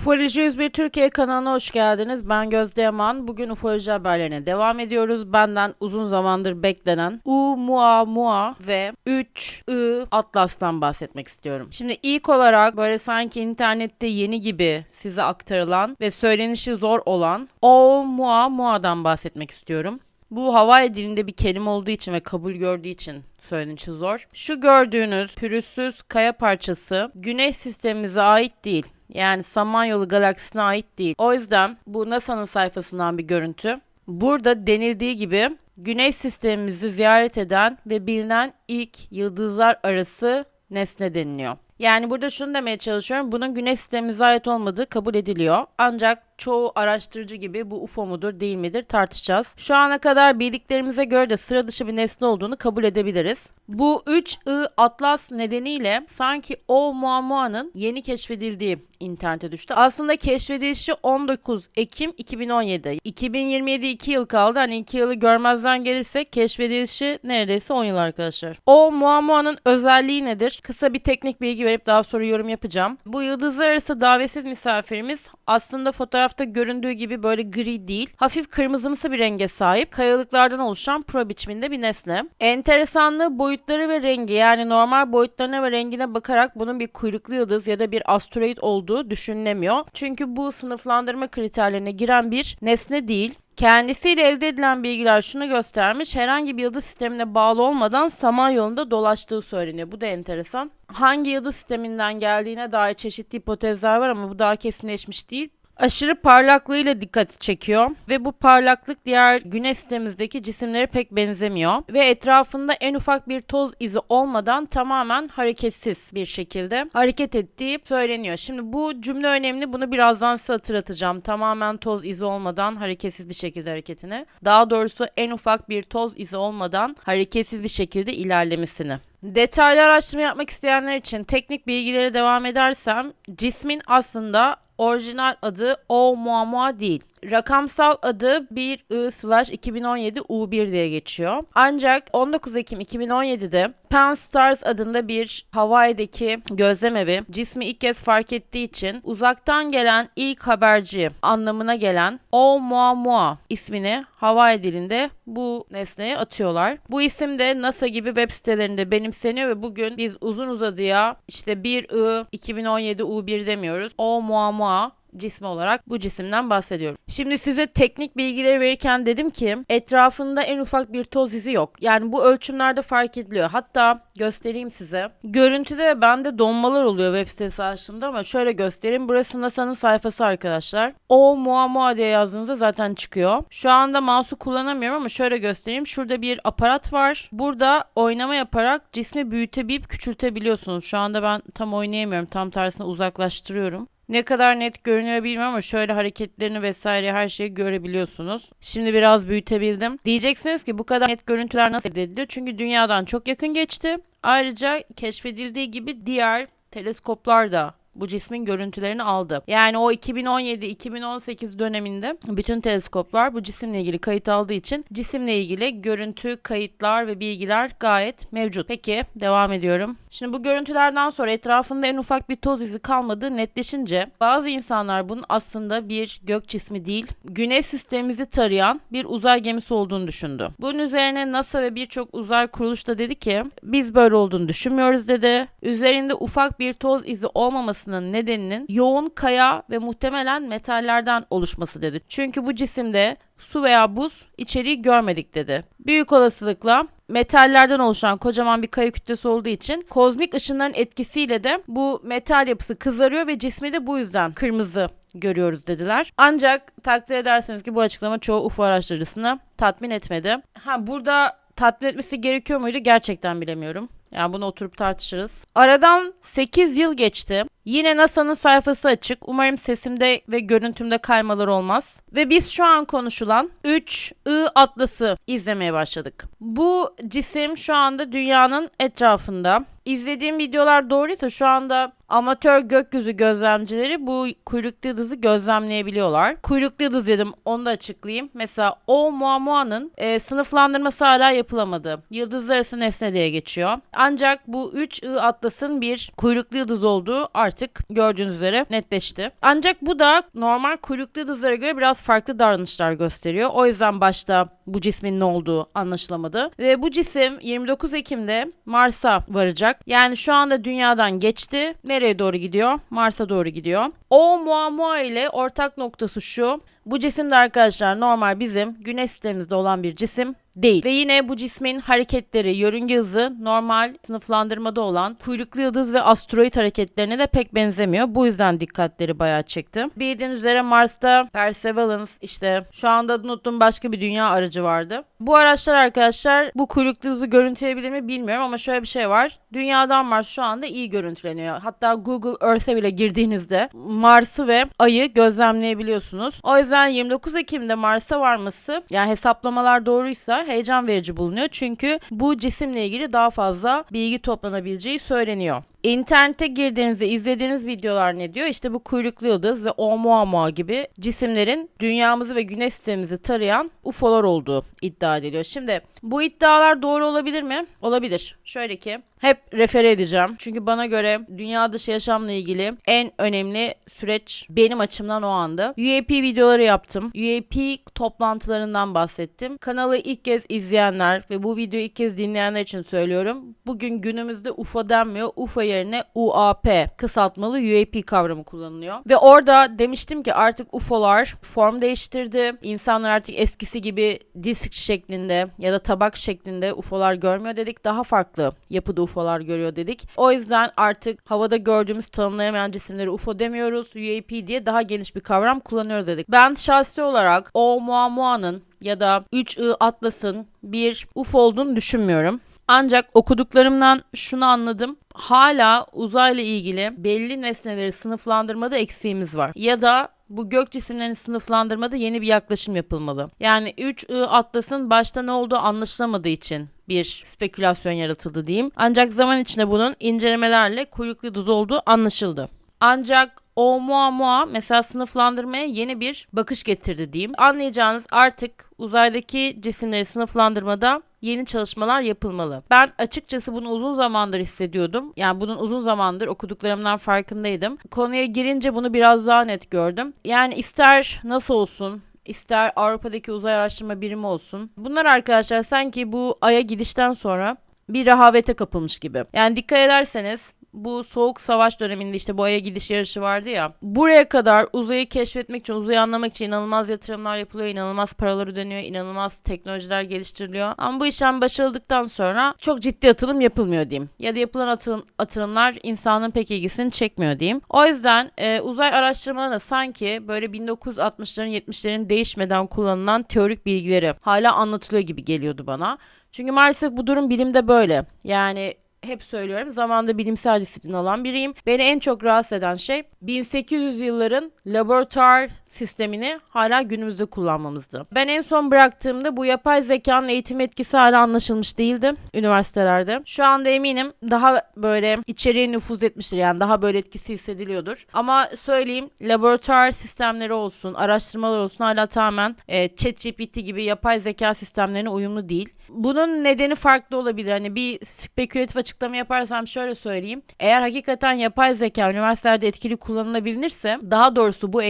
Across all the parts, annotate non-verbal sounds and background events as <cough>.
Ufoloji 101 Türkiye kanalına hoş geldiniz. Ben Gözde Yaman. Bugün ufoloji haberlerine devam ediyoruz. Benden uzun zamandır beklenen U, Mua, Mua ve 3 I Atlas'tan bahsetmek istiyorum. Şimdi ilk olarak böyle sanki internette yeni gibi size aktarılan ve söylenişi zor olan O, Mua, Mua'dan bahsetmek istiyorum. Bu Hawaii dilinde bir kelime olduğu için ve kabul gördüğü için söylenişi zor. Şu gördüğünüz pürüzsüz kaya parçası güneş sistemimize ait değil. Yani Samanyolu galaksisine ait değil. O yüzden bu NASA'nın sayfasından bir görüntü. Burada denildiği gibi güneş sistemimizi ziyaret eden ve bilinen ilk yıldızlar arası nesne deniliyor. Yani burada şunu demeye çalışıyorum. Bunun güneş sistemimize ait olmadığı kabul ediliyor. Ancak çoğu araştırıcı gibi bu UFO mudur değil midir tartışacağız. Şu ana kadar bildiklerimize göre de sıra dışı bir nesne olduğunu kabul edebiliriz. Bu 3I Atlas nedeniyle sanki o Muammua'nın yeni keşfedildiği internete düştü. Aslında keşfedilişi 19 Ekim 2017. 2027 2 yıl kaldı. Hani 2 yılı görmezden gelirsek keşfedilişi neredeyse 10 yıl arkadaşlar. O Muammua'nın özelliği nedir? Kısa bir teknik bilgi verip daha sonra yorum yapacağım. Bu yıldızlar arası davetsiz misafirimiz aslında fotoğrafta göründüğü gibi böyle gri değil. Hafif kırmızımsı bir renge sahip. Kayalıklardan oluşan pro biçiminde bir nesne. Enteresanlığı boyutları ve rengi yani normal boyutlarına ve rengine bakarak bunun bir kuyruklu yıldız ya da bir asteroid olduğu düşünülemiyor. Çünkü bu sınıflandırma kriterlerine giren bir nesne değil. Kendisiyle elde edilen bilgiler şunu göstermiş. Herhangi bir yıldız sistemine bağlı olmadan Samanyolu'nda dolaştığı söyleniyor. Bu da enteresan. Hangi yıldız sisteminden geldiğine dair çeşitli hipotezler var ama bu daha kesinleşmiş değil. Aşırı parlaklığıyla dikkat çekiyor ve bu parlaklık diğer güneş sistemimizdeki cisimlere pek benzemiyor ve etrafında en ufak bir toz izi olmadan tamamen hareketsiz bir şekilde hareket ettiği söyleniyor. Şimdi bu cümle önemli bunu birazdan size hatırlatacağım. Tamamen toz izi olmadan hareketsiz bir şekilde hareketini. Daha doğrusu en ufak bir toz izi olmadan hareketsiz bir şekilde ilerlemesini. Detaylı araştırma yapmak isteyenler için teknik bilgilere devam edersem cismin aslında orijinal adı Oumuamua değil. Rakamsal adı 1I/2017 diye geçiyor. Ancak 19 Ekim 2017'de Pan Stars adında bir Hawaii'deki gözlem evi cismi ilk kez fark ettiği için uzaktan gelen ilk haberci anlamına gelen Oumuamua ismini Hawaii dilinde bu nesneye atıyorlar. Bu isim de NASA gibi web sitelerinde benimseniyor ve bugün biz uzun uzadıya işte 1I 2017 U1 demiyoruz. Oumuamua cismi olarak bu cisimden bahsediyorum. Şimdi size teknik bilgileri verirken dedim ki etrafında en ufak bir toz izi yok. Yani bu ölçümlerde fark ediliyor. Hatta göstereyim size. Görüntüde bende donmalar oluyor web sitesi açtığımda ama şöyle göstereyim. Burası NASA'nın sayfası arkadaşlar. O Muamua diye yazdığınızda zaten çıkıyor. Şu anda mouse'u kullanamıyorum ama şöyle göstereyim. Şurada bir aparat var. Burada oynama yaparak cismi büyütebilip küçültebiliyorsunuz. Şu anda ben tam oynayamıyorum. Tam tersine uzaklaştırıyorum. Ne kadar net görünüyor bilmiyorum ama şöyle hareketlerini vesaire her şeyi görebiliyorsunuz. Şimdi biraz büyütebildim. Diyeceksiniz ki bu kadar net görüntüler nasıl elde ediliyor? Çünkü dünyadan çok yakın geçti. Ayrıca keşfedildiği gibi diğer teleskoplar da bu cismin görüntülerini aldı. Yani o 2017-2018 döneminde bütün teleskoplar bu cisimle ilgili kayıt aldığı için cisimle ilgili görüntü, kayıtlar ve bilgiler gayet mevcut. Peki devam ediyorum. Şimdi bu görüntülerden sonra etrafında en ufak bir toz izi kalmadığı netleşince bazı insanlar bunun aslında bir gök cismi değil, güneş sistemimizi tarayan bir uzay gemisi olduğunu düşündü. Bunun üzerine NASA ve birçok uzay kuruluş da dedi ki biz böyle olduğunu düşünmüyoruz dedi. Üzerinde ufak bir toz izi olmaması olmasının nedeninin yoğun kaya ve muhtemelen metallerden oluşması dedi. Çünkü bu cisimde su veya buz içeriği görmedik dedi. Büyük olasılıkla metallerden oluşan kocaman bir kaya kütlesi olduğu için kozmik ışınların etkisiyle de bu metal yapısı kızarıyor ve cismi de bu yüzden kırmızı görüyoruz dediler. Ancak takdir ederseniz ki bu açıklama çoğu UFO araştırıcısını tatmin etmedi. Ha burada tatmin etmesi gerekiyor muydu gerçekten bilemiyorum. Yani bunu oturup tartışırız. Aradan 8 yıl geçti. Yine NASA'nın sayfası açık. Umarım sesimde ve görüntümde kaymalar olmaz. Ve biz şu an konuşulan 3I Atlas'ı izlemeye başladık. Bu cisim şu anda dünyanın etrafında. İzlediğim videolar doğruysa şu anda Amatör gökyüzü gözlemcileri bu kuyruklu yıldızı gözlemleyebiliyorlar. Kuyruklu yıldız dedim onu da açıklayayım. Mesela Oumuamua e, sınıflandırması hala yapılamadı. Yıldızlar arası nesne diye geçiyor. Ancak bu 3 I atlasın bir kuyruklu yıldız olduğu artık gördüğünüz üzere netleşti. Ancak bu da normal kuyruklu yıldızlara göre biraz farklı davranışlar gösteriyor. O yüzden başta bu cismin ne olduğu anlaşılamadı. Ve bu cisim 29 Ekim'de Mars'a varacak. Yani şu anda dünyadan geçti. Nereye doğru gidiyor? Mars'a doğru gidiyor. O Muamua ile ortak noktası şu. Bu cisim de arkadaşlar normal bizim güneş sistemimizde olan bir cisim değil. Ve yine bu cismin hareketleri, yörünge hızı normal sınıflandırmada olan kuyruklu yıldız ve asteroid hareketlerine de pek benzemiyor. Bu yüzden dikkatleri bayağı çekti. Bildiğiniz üzere Mars'ta Perseverance işte şu anda adını unuttuğum başka bir dünya aracı vardı. Bu araçlar arkadaşlar bu kuyruklu hızı görüntüleyebilir mi bilmiyorum ama şöyle bir şey var. Dünyadan Mars şu anda iyi görüntüleniyor. Hatta Google Earth'e bile girdiğinizde Mars'ı ve Ay'ı gözlemleyebiliyorsunuz. O yüzden 29 Ekim'de Mars'a varması yani hesaplamalar doğruysa heyecan verici bulunuyor. Çünkü bu cisimle ilgili daha fazla bilgi toplanabileceği söyleniyor. İnternete girdiğinizde izlediğiniz videolar ne diyor? İşte bu kuyruklu yıldız ve Oumuamua gibi cisimlerin dünyamızı ve güneş sistemimizi tarayan UFO'lar olduğu iddia ediliyor. Şimdi bu iddialar doğru olabilir mi? Olabilir. Şöyle ki hep refere edeceğim. Çünkü bana göre dünya dışı yaşamla ilgili en önemli süreç benim açımdan o anda. UAP videoları yaptım. UAP toplantılarından bahsettim. Kanalı ilk kez izleyenler ve bu videoyu ilk kez dinleyenler için söylüyorum. Bugün günümüzde UFO denmiyor. UFO yerine UAP kısaltmalı UAP kavramı kullanılıyor. Ve orada demiştim ki artık UFO'lar form değiştirdi. İnsanlar artık eskisi gibi disk şeklinde ya da tabak şeklinde UFO'lar görmüyor dedik. Daha farklı yapıda UFO'lar görüyor dedik. O yüzden artık havada gördüğümüz tanımlayamayan cisimleri UFO demiyoruz. UAP diye daha geniş bir kavram kullanıyoruz dedik. Ben şahsi olarak Oumuamua'nın ya da 3I Atlas'ın bir UFO olduğunu düşünmüyorum. Ancak okuduklarımdan şunu anladım. Hala uzayla ilgili belli nesneleri sınıflandırmada eksiğimiz var. Ya da bu gök cisimlerini sınıflandırmada yeni bir yaklaşım yapılmalı. Yani 3I Atlas'ın başta ne olduğu anlaşılamadığı için bir spekülasyon yaratıldı diyeyim. Ancak zaman içinde bunun incelemelerle kuyruklu yıldız olduğu anlaşıldı. Ancak Oumuamua mesela sınıflandırmaya yeni bir bakış getirdi diyeyim. Anlayacağınız artık uzaydaki cisimleri sınıflandırmada yeni çalışmalar yapılmalı. Ben açıkçası bunu uzun zamandır hissediyordum. Yani bunun uzun zamandır okuduklarımdan farkındaydım. Konuya girince bunu biraz daha net gördüm. Yani ister nasıl olsun, ister Avrupa'daki uzay araştırma birimi olsun. Bunlar arkadaşlar sanki bu Ay'a gidişten sonra bir rehavete kapılmış gibi. Yani dikkat ederseniz bu soğuk savaş döneminde işte bu aya gidiş yarışı vardı ya. Buraya kadar uzayı keşfetmek için, uzayı anlamak için inanılmaz yatırımlar yapılıyor, inanılmaz paralar ödeniyor, inanılmaz teknolojiler geliştiriliyor. Ama bu işlem başarıldıktan sonra çok ciddi atılım yapılmıyor diyeyim. Ya da yapılan atılım, atılımlar insanın pek ilgisini çekmiyor diyeyim. O yüzden e, uzay araştırmalarında sanki böyle 1960'ların 70'lerin değişmeden kullanılan teorik bilgileri hala anlatılıyor gibi geliyordu bana. Çünkü maalesef bu durum bilimde böyle. Yani hep söylüyorum zamanda bilimsel disiplin olan biriyim. Beni en çok rahatsız eden şey 1800 yılların laboratuvar sistemini hala günümüzde kullanmamızdı. Ben en son bıraktığımda bu yapay zekanın eğitim etkisi hala anlaşılmış değildi üniversitelerde. Şu anda eminim daha böyle içeriye nüfuz etmiştir yani daha böyle etkisi hissediliyordur. Ama söyleyeyim laboratuvar sistemleri olsun, araştırmalar olsun hala tamamen e, ChatGPT gibi yapay zeka sistemlerine uyumlu değil. Bunun nedeni farklı olabilir. Hani bir spekülatif açıklama yaparsam şöyle söyleyeyim. Eğer hakikaten yapay zeka üniversitelerde etkili kullanılabilirse daha doğrusu bu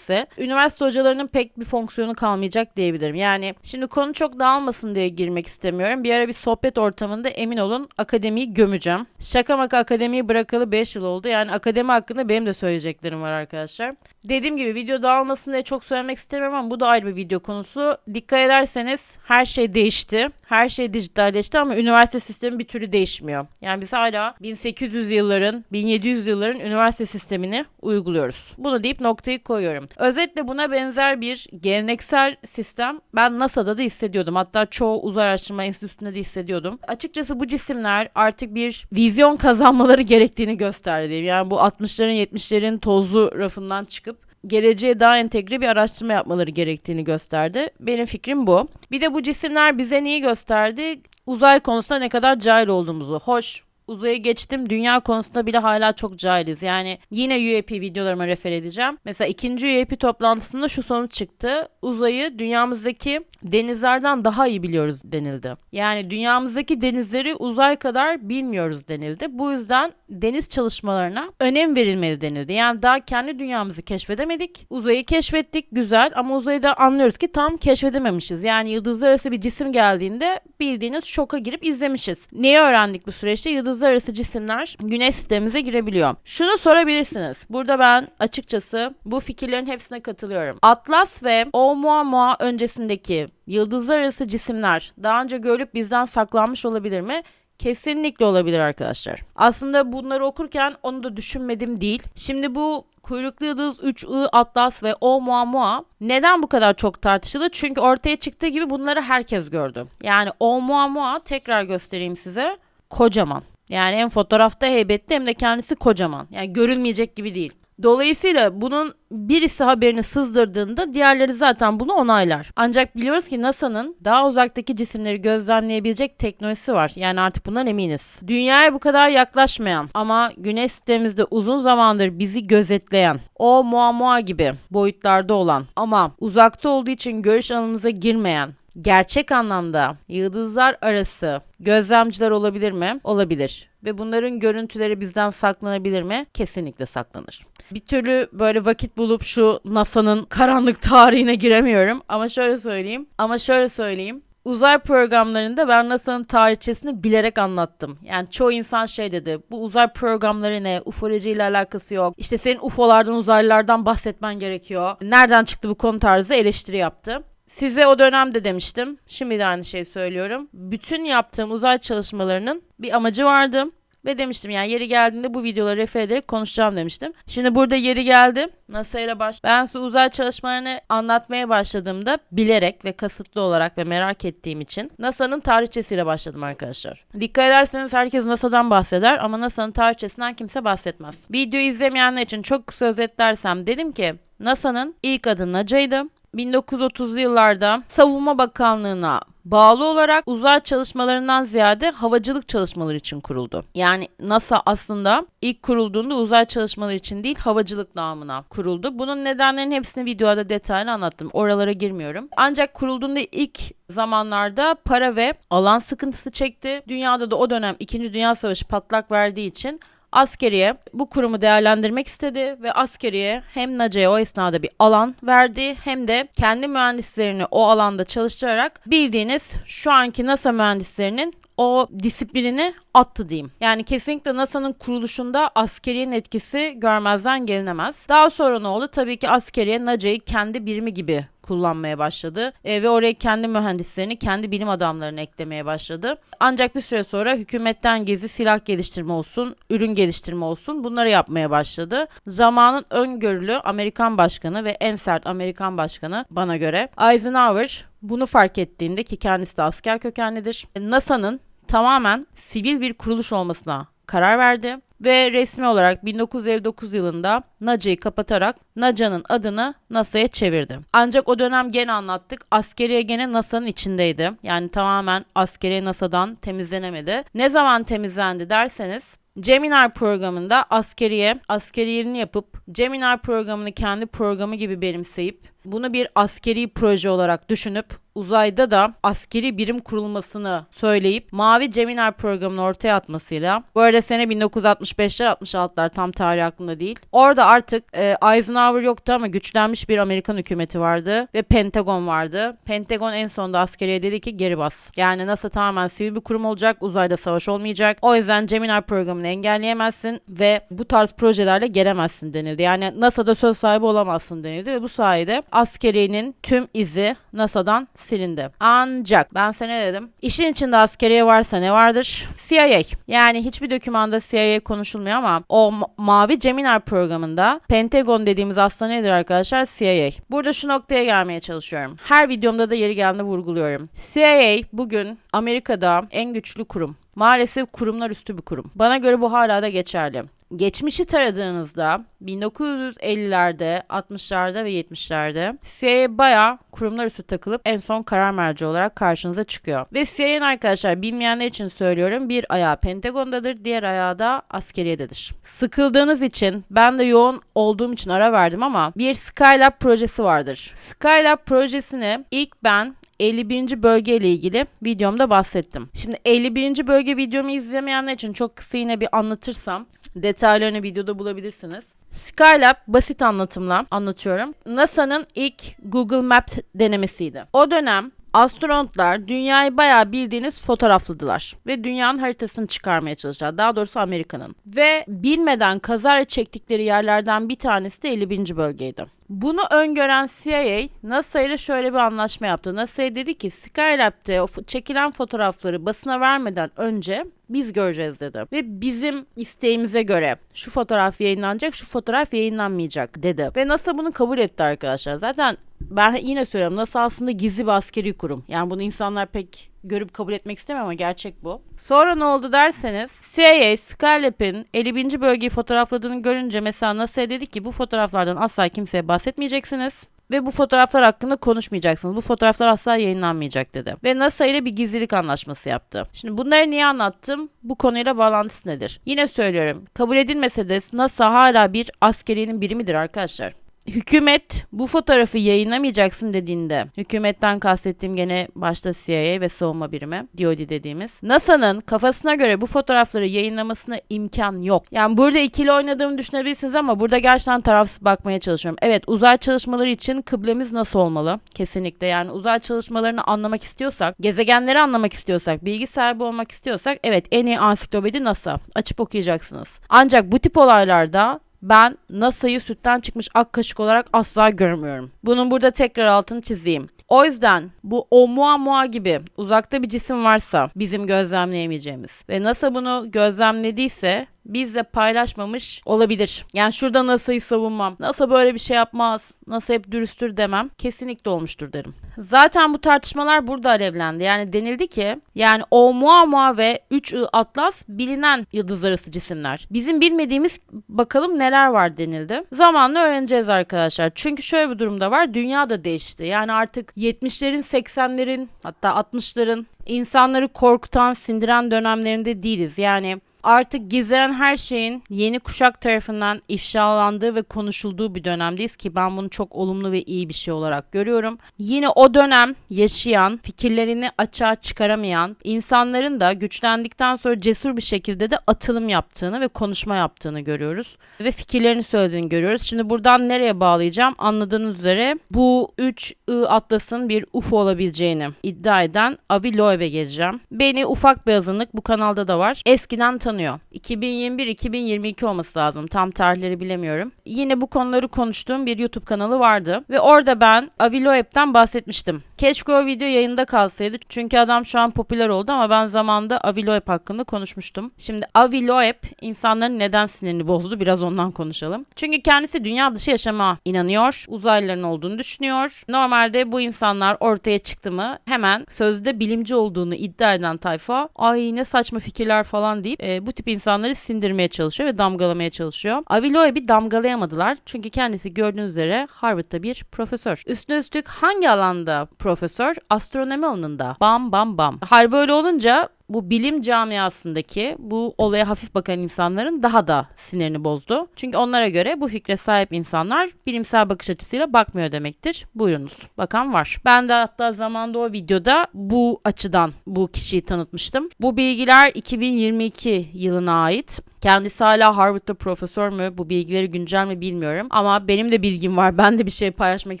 engellenmezse üniversite hocalarının pek bir fonksiyonu kalmayacak diyebilirim. Yani şimdi konu çok dağılmasın diye girmek istemiyorum. Bir ara bir sohbet ortamında emin olun akademiyi gömeceğim. Şaka maka akademiyi bırakalı 5 yıl oldu. Yani akademi hakkında benim de söyleyeceklerim var arkadaşlar. Dediğim gibi video dağılmasın diye çok söylemek istemiyorum ama bu da ayrı bir video konusu. Dikkat ederseniz her şey değişti. Her şey dijitalleşti ama üniversite sistemi bir türlü değişmiyor. Yani biz hala 1800 yılların, 1700 yılların üniversite sistemini uyguluyoruz. Bunu deyip noktayı koyuyorum. Özetle buna benzer bir geleneksel sistem ben NASA'da da hissediyordum. Hatta çoğu uzay araştırma enstitüsünde de hissediyordum. Açıkçası bu cisimler artık bir vizyon kazanmaları gerektiğini gösterdi. Yani bu 60'ların 70'lerin tozlu rafından çıkıp geleceğe daha entegre bir araştırma yapmaları gerektiğini gösterdi. Benim fikrim bu. Bir de bu cisimler bize neyi gösterdi? Uzay konusunda ne kadar cahil olduğumuzu. Hoş uzaya geçtim. Dünya konusunda bile hala çok cahiliz. Yani yine UAP videolarıma refer edeceğim. Mesela ikinci UAP toplantısında şu sonuç çıktı. Uzayı dünyamızdaki denizlerden daha iyi biliyoruz denildi. Yani dünyamızdaki denizleri uzay kadar bilmiyoruz denildi. Bu yüzden deniz çalışmalarına önem verilmeli denildi. Yani daha kendi dünyamızı keşfedemedik. Uzayı keşfettik güzel ama uzayı da anlıyoruz ki tam keşfedememişiz. Yani yıldızlar arası bir cisim geldiğinde bildiğiniz şoka girip izlemişiz. Neyi öğrendik bu süreçte? Yıldızlar arası cisimler güneş sistemimize girebiliyor. Şunu sorabilirsiniz. Burada ben açıkçası bu fikirlerin hepsine katılıyorum. Atlas ve Oumuamua öncesindeki yıldızlar arası cisimler daha önce görülüp bizden saklanmış olabilir mi? Kesinlikle olabilir arkadaşlar. Aslında bunları okurken onu da düşünmedim değil. Şimdi bu kuyruklu yıldız 3I Atlas ve Oumuamua neden bu kadar çok tartışıldı? Çünkü ortaya çıktığı gibi bunları herkes gördü. Yani Oumuamua tekrar göstereyim size. Kocaman. Yani hem fotoğrafta heybetli hem de kendisi kocaman. Yani görülmeyecek gibi değil. Dolayısıyla bunun birisi haberini sızdırdığında diğerleri zaten bunu onaylar. Ancak biliyoruz ki NASA'nın daha uzaktaki cisimleri gözlemleyebilecek teknolojisi var. Yani artık bundan eminiz. Dünyaya bu kadar yaklaşmayan ama güneş sistemimizde uzun zamandır bizi gözetleyen o Muamua gibi boyutlarda olan ama uzakta olduğu için görüş alanımıza girmeyen gerçek anlamda yıldızlar arası gözlemciler olabilir mi? Olabilir. Ve bunların görüntüleri bizden saklanabilir mi? Kesinlikle saklanır. Bir türlü böyle vakit bulup şu NASA'nın karanlık tarihine giremiyorum. Ama şöyle söyleyeyim. Ama şöyle söyleyeyim. Uzay programlarında ben NASA'nın tarihçesini bilerek anlattım. Yani çoğu insan şey dedi. Bu uzay programları ne? Ufoloji ile alakası yok. İşte senin UFO'lardan uzaylılardan bahsetmen gerekiyor. Nereden çıktı bu konu tarzı eleştiri yaptı. Size o dönemde demiştim. Şimdi de aynı şeyi söylüyorum. Bütün yaptığım uzay çalışmalarının bir amacı vardı. Ve demiştim yani yeri geldiğinde bu videoları refer ederek konuşacağım demiştim. Şimdi burada yeri geldi. NASA ile baş... Ben su uzay çalışmalarını anlatmaya başladığımda bilerek ve kasıtlı olarak ve merak ettiğim için NASA'nın tarihçesiyle başladım arkadaşlar. Dikkat ederseniz herkes NASA'dan bahseder ama NASA'nın tarihçesinden kimse bahsetmez. Videoyu izlemeyenler için çok kısa özetlersem dedim ki NASA'nın ilk adı NACA'ydı. 1930'lu yıllarda Savunma Bakanlığı'na bağlı olarak uzay çalışmalarından ziyade havacılık çalışmaları için kuruldu. Yani NASA aslında ilk kurulduğunda uzay çalışmaları için değil havacılık namına kuruldu. Bunun nedenlerinin hepsini videoda detaylı anlattım. Oralara girmiyorum. Ancak kurulduğunda ilk zamanlarda para ve alan sıkıntısı çekti. Dünyada da o dönem 2. Dünya Savaşı patlak verdiği için askeriye bu kurumu değerlendirmek istedi ve askeriye hem NACA'ya o esnada bir alan verdi hem de kendi mühendislerini o alanda çalıştırarak bildiğiniz şu anki NASA mühendislerinin o disiplinini attı diyeyim. Yani kesinlikle NASA'nın kuruluşunda askeriyenin etkisi görmezden gelinemez. Daha sonra ne oldu? Tabii ki askeriye NACA'yı kendi birimi gibi kullanmaya başladı e, ve oraya kendi mühendislerini, kendi bilim adamlarını eklemeye başladı. Ancak bir süre sonra hükümetten gezi silah geliştirme olsun, ürün geliştirme olsun bunları yapmaya başladı. Zamanın öngörülü Amerikan başkanı ve en sert Amerikan başkanı bana göre Eisenhower bunu fark ettiğinde ki kendisi de asker kökenlidir. NASA'nın tamamen sivil bir kuruluş olmasına karar verdi ve resmi olarak 1959 yılında NACA'yı kapatarak NACA'nın adını NASA'ya çevirdi. Ancak o dönem gene anlattık askeriye gene NASA'nın içindeydi. Yani tamamen askeriye NASA'dan temizlenemedi. Ne zaman temizlendi derseniz Gemini programında askeriye askeriyerini yapıp Gemini programını kendi programı gibi benimseyip bunu bir askeri proje olarak düşünüp uzayda da askeri birim kurulmasını söyleyip Mavi Gemini programını ortaya atmasıyla bu arada sene 1965'ler 66'lar tam tarih aklımda değil. Orada artık e, Eisenhower yoktu ama güçlenmiş bir Amerikan hükümeti vardı ve Pentagon vardı. Pentagon en sonunda askeriye dedi ki geri bas. Yani NASA tamamen sivil bir kurum olacak. Uzayda savaş olmayacak. O yüzden Gemini programını engelleyemezsin ve bu tarz projelerle gelemezsin denildi. Yani NASA'da söz sahibi olamazsın denildi ve bu sayede askeriyenin tüm izi NASA'dan silindi. Ancak ben sana ne dedim? İşin içinde askeriye varsa ne vardır? CIA. Yani hiçbir dokümanda CIA konuşulmuyor ama o ma- mavi Gemini programında Pentagon dediğimiz aslında nedir arkadaşlar? CIA. Burada şu noktaya gelmeye çalışıyorum. Her videomda da yeri geldiğinde vurguluyorum. CIA bugün Amerika'da en güçlü kurum. Maalesef kurumlar üstü bir kurum. Bana göre bu hala da geçerli. Geçmişi taradığınızda 1950'lerde, 60'larda ve 70'lerde CIA bayağı kurumlar üstü takılıp en son karar merci olarak karşınıza çıkıyor. Ve CIA'nin arkadaşlar bilmeyenler için söylüyorum bir ayağı Pentagon'dadır, diğer ayağı da askeriyededir. Sıkıldığınız için ben de yoğun olduğum için ara verdim ama bir Skylab projesi vardır. Skylab projesini ilk ben 51. bölge ile ilgili videomda bahsettim. Şimdi 51. bölge videomu izlemeyenler için çok kısa yine bir anlatırsam detaylarını videoda bulabilirsiniz. Skylab basit anlatımla anlatıyorum. NASA'nın ilk Google Maps denemesiydi. O dönem Astronotlar dünyayı bayağı bildiğiniz fotoğrafladılar ve dünyanın haritasını çıkarmaya çalıştılar. Daha doğrusu Amerika'nın. Ve bilmeden kazara çektikleri yerlerden bir tanesi de 51. bölgeydi. Bunu öngören CIA NASA ile şöyle bir anlaşma yaptı. NASA dedi ki Skylab'de çekilen fotoğrafları basına vermeden önce biz göreceğiz dedi. Ve bizim isteğimize göre şu fotoğraf yayınlanacak, şu fotoğraf yayınlanmayacak dedi. Ve NASA bunu kabul etti arkadaşlar. Zaten ben yine söylüyorum NASA aslında gizli bir askeri kurum. Yani bunu insanlar pek görüp kabul etmek istemiyor ama gerçek bu. Sonra ne oldu derseniz CIA Skylab'in 51. bölgeyi fotoğrafladığını görünce mesela NASA'ya dedi ki bu fotoğraflardan asla kimseye bahsetmeyeceksiniz. Ve bu fotoğraflar hakkında konuşmayacaksınız. Bu fotoğraflar asla yayınlanmayacak dedi. Ve NASA ile bir gizlilik anlaşması yaptı. Şimdi bunları niye anlattım? Bu konuyla bağlantısı nedir? Yine söylüyorum. Kabul edilmese de NASA hala bir askeriyenin birimidir arkadaşlar hükümet bu fotoğrafı yayınlamayacaksın dediğinde hükümetten kastettiğim gene başta CIA ve savunma birimi DoD dediğimiz NASA'nın kafasına göre bu fotoğrafları yayınlamasına imkan yok. Yani burada ikili oynadığımı düşünebilirsiniz ama burada gerçekten tarafsız bakmaya çalışıyorum. Evet uzay çalışmaları için kıblemiz nasıl olmalı? Kesinlikle yani uzay çalışmalarını anlamak istiyorsak, gezegenleri anlamak istiyorsak, bilgi sahibi olmak istiyorsak evet en iyi ansiklopedi NASA. Açıp okuyacaksınız. Ancak bu tip olaylarda ben NASA'yı sütten çıkmış ak kaşık olarak asla görmüyorum. Bunun burada tekrar altını çizeyim. O yüzden bu Oumuamua gibi uzakta bir cisim varsa bizim gözlemleyemeyeceğimiz ve NASA bunu gözlemlediyse bizle paylaşmamış olabilir. Yani şurada NASA'yı savunmam. NASA böyle bir şey yapmaz. NASA hep dürüsttür demem. Kesinlikle olmuştur derim. Zaten bu tartışmalar burada alevlendi. Yani denildi ki yani Oumuamua ve 3I Atlas bilinen yıldız arası cisimler. Bizim bilmediğimiz bakalım neler var denildi. Zamanla öğreneceğiz arkadaşlar. Çünkü şöyle bir durumda var. Dünya da değişti. Yani artık 70'lerin, 80'lerin hatta 60'ların insanları korkutan, sindiren dönemlerinde değiliz. Yani artık gizlenen her şeyin yeni kuşak tarafından ifşalandığı ve konuşulduğu bir dönemdeyiz ki ben bunu çok olumlu ve iyi bir şey olarak görüyorum. Yine o dönem yaşayan, fikirlerini açığa çıkaramayan insanların da güçlendikten sonra cesur bir şekilde de atılım yaptığını ve konuşma yaptığını görüyoruz. Ve fikirlerini söylediğini görüyoruz. Şimdi buradan nereye bağlayacağım? Anladığınız üzere bu 3 I Atlas'ın bir UFO olabileceğini iddia eden Abi Loeb'e geleceğim. Beni ufak bir azınlık bu kanalda da var. Eskiden tanıyor. 2021-2022 olması lazım. Tam tarihleri bilemiyorum. Yine bu konuları konuştuğum bir YouTube kanalı vardı. Ve orada ben Avi Loeb'den bahsetmiştim. Keşke o video yayında kalsaydı. Çünkü adam şu an popüler oldu ama ben zamanda Avi Loeb hakkında konuşmuştum. Şimdi Avi Loeb insanların neden sinirini bozdu biraz ondan konuşalım. Çünkü kendisi dünya dışı yaşama inanıyor. Uzaylıların olduğunu düşünüyor. Normalde bu insanlar ortaya çıktı mı hemen sözde bilimci olduğunu iddia eden tayfa ay ne saçma fikirler falan deyip e, bu tip insanları sindirmeye çalışıyor ve damgalamaya çalışıyor. Avi Loeb'i damgalayamadılar. Çünkü kendisi gördüğünüz üzere Harvard'da bir profesör. Üstüne üstlük hangi alanda profesör? Astronomi alanında. Bam bam bam. Hal böyle olunca bu bilim camiasındaki bu olaya hafif bakan insanların daha da sinirini bozdu. Çünkü onlara göre bu fikre sahip insanlar bilimsel bakış açısıyla bakmıyor demektir. Buyurunuz. Bakan var. Ben de hatta zamanda o videoda bu açıdan bu kişiyi tanıtmıştım. Bu bilgiler 2022 yılına ait. Kendisi hala Harvard'da profesör mü? Bu bilgileri güncel mi bilmiyorum. Ama benim de bilgim var. <laughs> Ben de bir şey paylaşmak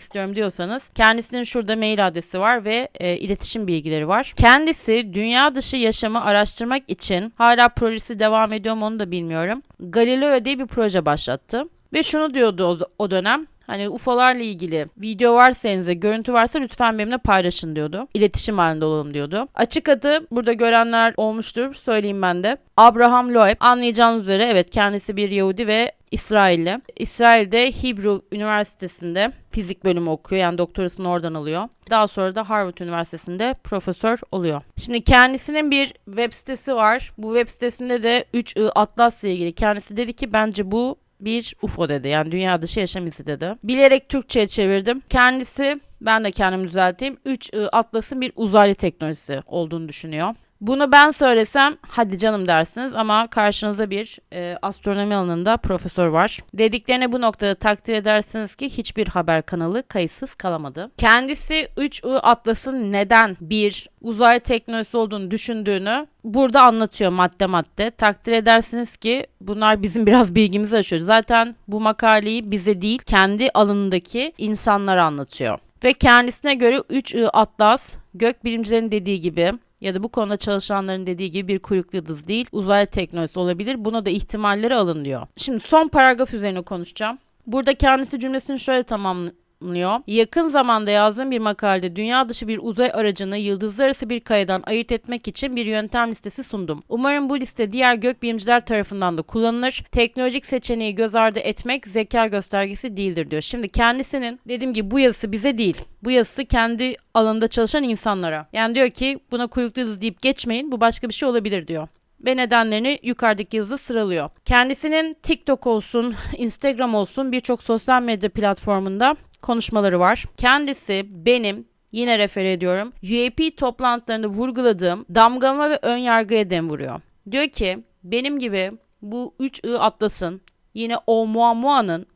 istiyorum diyorsanız. Kendisinin şurada mail adresi var ve e, iletişim bilgileri var. Kendisi dünya dışı yaşamı araştırmak için hala projesi devam ediyor mu onu da bilmiyorum. Galileo diye bir proje başlattı. Ve şunu diyordu o, o dönem. Hani UFO'larla ilgili video varsa elinize, görüntü varsa lütfen benimle paylaşın diyordu. İletişim halinde olalım diyordu. Açık adı burada görenler olmuştur. Söyleyeyim ben de. Abraham Loeb. Anlayacağınız üzere evet kendisi bir Yahudi ve İsrailli. İsrail'de Hebrew Üniversitesi'nde fizik bölümü okuyor. Yani doktorasını oradan alıyor. Daha sonra da Harvard Üniversitesi'nde profesör oluyor. Şimdi kendisinin bir web sitesi var. Bu web sitesinde de 3I Atlas ile ilgili kendisi dedi ki bence bu bir UFO dedi. Yani dünya dışı yaşam izi dedi. Bilerek Türkçe'ye çevirdim. Kendisi ben de kendimi düzelteyim. 3I Atlas'ın bir uzaylı teknolojisi olduğunu düşünüyor. Bunu ben söylesem hadi canım dersiniz ama karşınıza bir e, astronomi alanında profesör var. Dediklerine bu noktada takdir edersiniz ki hiçbir haber kanalı kayıtsız kalamadı. Kendisi 3I Atlas'ın neden bir uzay teknolojisi olduğunu düşündüğünü burada anlatıyor madde madde. Takdir edersiniz ki bunlar bizim <laughs> biraz bilgimizi aşıyor. Zaten bu makaleyi bize değil kendi alanındaki insanlara anlatıyor. Ve kendisine göre 3I Atlas gök bilimcilerin dediği gibi ya da bu konuda çalışanların dediği gibi bir kuyruklu yıldız değil, uzay teknolojisi olabilir. Buna da ihtimalleri alınıyor. Şimdi son paragraf üzerine konuşacağım. Burada kendisi cümlesini şöyle tamamlıyor. Yakın zamanda yazdığım bir makalede dünya dışı bir uzay aracını yıldızlar arası bir kayadan ayırt etmek için bir yöntem listesi sundum. Umarım bu liste diğer gökbilimciler tarafından da kullanılır. Teknolojik seçeneği göz ardı etmek zeka göstergesi değildir diyor. Şimdi kendisinin dediğim gibi bu yazısı bize değil. Bu yazısı kendi alanında çalışan insanlara. Yani diyor ki buna kuyruklu yıldız deyip geçmeyin bu başka bir şey olabilir diyor ve nedenlerini yukarıdaki yazıda sıralıyor. Kendisinin TikTok olsun, Instagram olsun birçok sosyal medya platformunda konuşmaları var. Kendisi benim yine refer ediyorum. UAP toplantılarında vurguladığım damgalama ve ön yargıya dem vuruyor. Diyor ki benim gibi bu 3I Atlas'ın yine Oumuamua'nın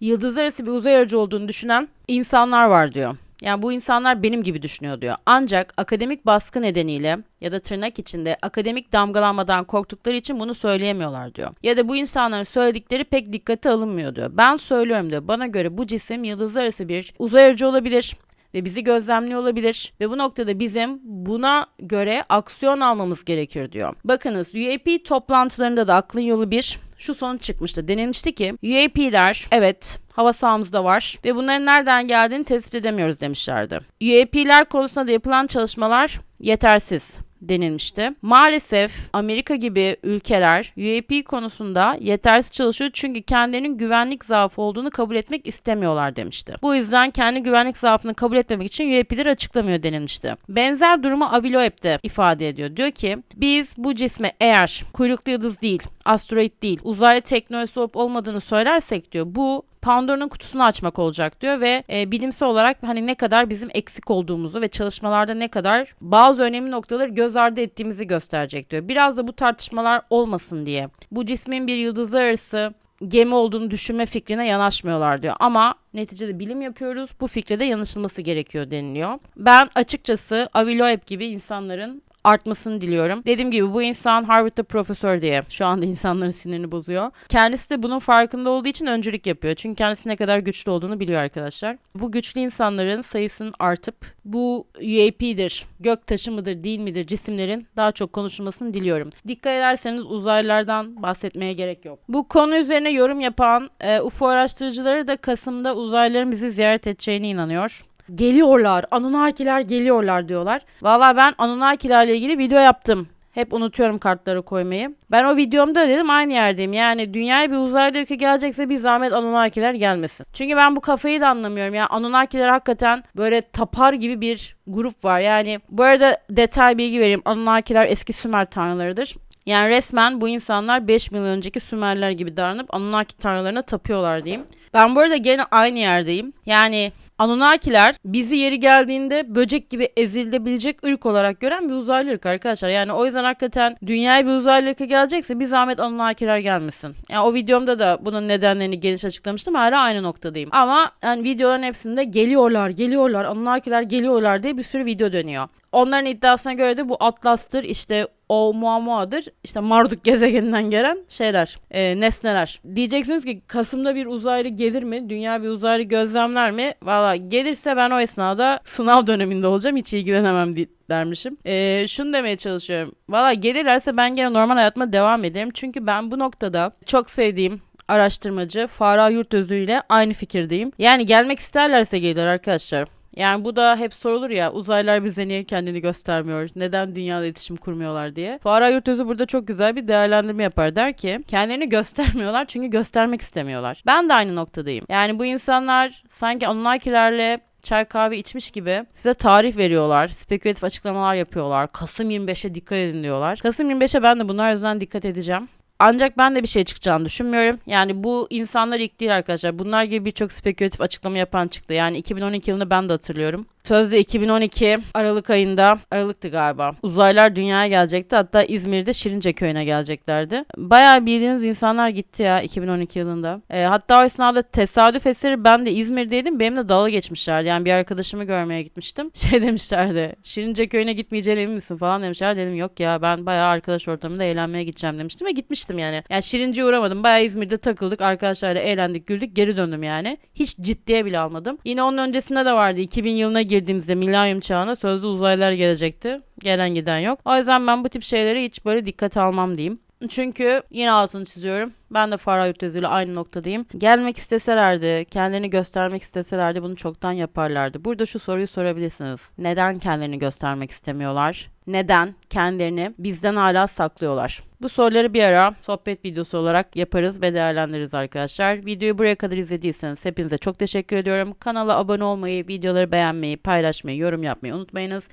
yıldızlar arası bir uzay aracı olduğunu düşünen insanlar var diyor. Yani bu insanlar benim gibi düşünüyor diyor. Ancak akademik baskı nedeniyle ya da tırnak içinde akademik damgalanmadan korktukları için bunu söyleyemiyorlar diyor. Ya da bu insanların söyledikleri pek dikkate alınmıyor diyor. Ben söylüyorum diyor. Bana göre bu cisim yıldızlar arası bir uzay aracı olabilir ve bizi gözlemliyor olabilir ve bu noktada bizim buna göre aksiyon almamız gerekir diyor. Bakınız UAP toplantılarında da aklın yolu bir şu sonuç çıkmıştı. Denilmişti ki UAP'ler evet hava sahamızda var ve bunların nereden geldiğini tespit edemiyoruz demişlerdi. UAP'ler konusunda da yapılan çalışmalar yetersiz denilmişti. Maalesef Amerika gibi ülkeler UAP konusunda yetersiz çalışıyor çünkü kendilerinin güvenlik zaafı olduğunu kabul etmek istemiyorlar demişti. Bu yüzden kendi güvenlik zaafını kabul etmemek için UAP'leri açıklamıyor denilmişti. Benzer durumu Aviloeb de ifade ediyor. Diyor ki biz bu cisme eğer kuyruklu yıldız değil, asteroid değil, uzay teknolojisi olup olmadığını söylersek diyor bu Pandora'nın kutusunu açmak olacak diyor ve e, bilimsel olarak hani ne kadar bizim eksik olduğumuzu ve çalışmalarda ne kadar bazı önemli noktaları göz ardı ettiğimizi gösterecek diyor. Biraz da bu tartışmalar olmasın diye. Bu cismin bir yıldızlar arası gemi olduğunu düşünme fikrine yanaşmıyorlar diyor. Ama neticede bilim yapıyoruz. Bu fikre de yanışılması gerekiyor deniliyor. Ben açıkçası Avi gibi insanların artmasını diliyorum. Dediğim gibi bu insan Harvard'da profesör diye şu anda insanların sinirini bozuyor. Kendisi de bunun farkında olduğu için öncülük yapıyor. Çünkü kendisi ne kadar güçlü olduğunu biliyor arkadaşlar. Bu güçlü insanların sayısının artıp bu UAP'dir, gök taşı mıdır değil midir cisimlerin daha çok konuşulmasını diliyorum. Dikkat ederseniz uzaylılardan bahsetmeye gerek yok. Bu konu üzerine yorum yapan e, UFO araştırıcıları da Kasım'da uzaylıların bizi ziyaret edeceğine inanıyor geliyorlar. Anunnakiler geliyorlar diyorlar. Valla ben Anunnakilerle ilgili video yaptım. Hep unutuyorum kartları koymayı. Ben o videomda dedim aynı yerdeyim. Yani dünyaya bir uzaylı ırkı gelecekse bir zahmet Anunnakiler gelmesin. Çünkü ben bu kafayı da anlamıyorum. Yani Anunnakiler hakikaten böyle tapar gibi bir grup var. Yani bu arada detay bilgi vereyim. Anunnakiler eski Sümer tanrılarıdır. Yani resmen bu insanlar 5 milyon önceki Sümerler gibi davranıp Anunnaki tanrılarına tapıyorlar diyeyim. Ben bu arada gene aynı yerdeyim. Yani Anunnakiler bizi yeri geldiğinde böcek gibi ezilebilecek ırk olarak gören bir uzaylı ırk arkadaşlar. Yani o yüzden hakikaten dünyaya bir uzaylı ırkı gelecekse bir zahmet Anunnakiler gelmesin. Yani o videomda da bunun nedenlerini geniş açıklamıştım. Hala aynı noktadayım. Ama yani videoların hepsinde geliyorlar, geliyorlar, Anunnakiler geliyorlar diye bir sürü video dönüyor. Onların iddiasına göre de bu Atlas'tır işte o muammadır işte Marduk gezegeninden gelen şeyler, e, nesneler. Diyeceksiniz ki Kasım'da bir uzaylı gelir mi? Dünya bir uzaylı gözlemler mi? Valla gelirse ben o esnada sınav döneminde olacağım. Hiç ilgilenemem dermişim. E, şunu demeye çalışıyorum. Valla gelirlerse ben gene normal hayatıma devam ederim. Çünkü ben bu noktada çok sevdiğim araştırmacı Farah Yurtözü ile aynı fikirdeyim. Yani gelmek isterlerse gelirler arkadaşlar. Yani bu da hep sorulur ya uzaylılar bize niye kendini göstermiyor? Neden dünyada iletişim kurmuyorlar diye. Farah Yurtözü burada çok güzel bir değerlendirme yapar. Der ki kendilerini göstermiyorlar çünkü göstermek istemiyorlar. Ben de aynı noktadayım. Yani bu insanlar sanki onlarkilerle çay kahve içmiş gibi size tarih veriyorlar. Spekülatif açıklamalar yapıyorlar. Kasım 25'e dikkat edin diyorlar. Kasım 25'e ben de bunlar yüzünden dikkat edeceğim. Ancak ben de bir şey çıkacağını düşünmüyorum. Yani bu insanlar ilk değil arkadaşlar. Bunlar gibi birçok spekülatif açıklama yapan çıktı. Yani 2012 yılını ben de hatırlıyorum. Sözde 2012 Aralık ayında, Aralık'tı galiba. Uzaylılar dünyaya gelecekti. Hatta İzmir'de Şirince köyüne geleceklerdi. Bayağı bildiğiniz insanlar gitti ya 2012 yılında. E, hatta o esnada tesadüf eseri ben de İzmir'deydim. Benimle dalga geçmişlerdi. Yani bir arkadaşımı görmeye gitmiştim. <laughs> Şey demişlerdi. Şirince köyüne gitmeyeceğine emin misin falan demişler. Dedim yok ya ben bayağı arkadaş ortamında eğlenmeye gideceğim demiştim ve gitmiştim yani. Yani Şirince'ye uğramadım. Bayağı İzmir'de takıldık. Arkadaşlarla eğlendik, güldük. Geri döndüm yani. Hiç ciddiye bile almadım. Yine onun öncesinde de vardı. 2000 yılına girdiğimizde milenyum çağına sözlü uzaylılar gelecekti. Gelen giden yok. O yüzden ben bu tip şeyleri hiç böyle dikkate almam diyeyim. Çünkü yine altını çiziyorum. Ben de Farah Yurtözü ile aynı noktadayım. Gelmek isteselerdi, kendilerini göstermek isteselerdi bunu çoktan yaparlardı. Burada şu soruyu sorabilirsiniz. Neden kendilerini göstermek istemiyorlar? Neden kendilerini bizden hala saklıyorlar? Bu soruları bir ara sohbet videosu olarak yaparız ve değerlendiririz arkadaşlar. Videoyu buraya kadar izlediyseniz hepinize çok teşekkür ediyorum. Kanala abone olmayı, videoları beğenmeyi, paylaşmayı, yorum yapmayı unutmayınız.